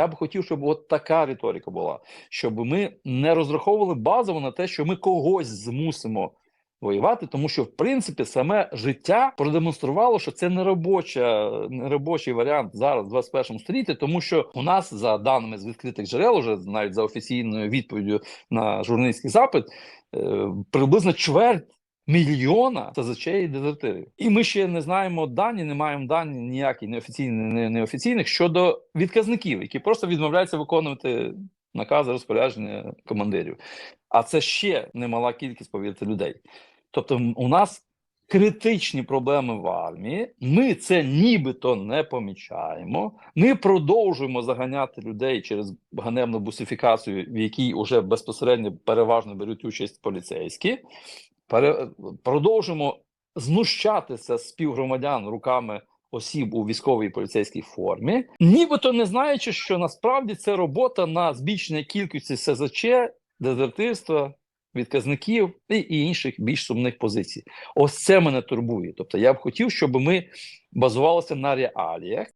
Я б хотів, щоб от така риторика була, щоб ми не розраховували базово на те, що ми когось змусимо воювати, тому що в принципі саме життя продемонструвало, що це не робоча, не робочий варіант зараз, в 21 столітті, тому що у нас за даними з відкритих джерел, уже навіть за офіційною відповіддю на журналістський запит, е, приблизно чверть. Мільйона ТЗЧ і дезертирів, і ми ще не знаємо дані, не маємо дані ніякі неофіційні, не неофіційних щодо відказників, які просто відмовляються виконувати накази розпорядження командирів. А це ще немала кількість, повірте, людей. Тобто, у нас критичні проблеми в армії. Ми це нібито не помічаємо. Ми продовжуємо заганяти людей через ганебну бусифікацію, в якій вже безпосередньо переважно беруть участь поліцейські. Пере... Продовжуємо знущатися з співгромадян руками осіб у військовій поліцейській формі, нібито не знаючи, що насправді це робота на збільшення кількості СЗЧ, дезертирства, відказників і інших більш сумних позицій. Ось це мене турбує. Тобто я б хотів, щоб ми базувалися на реаліях.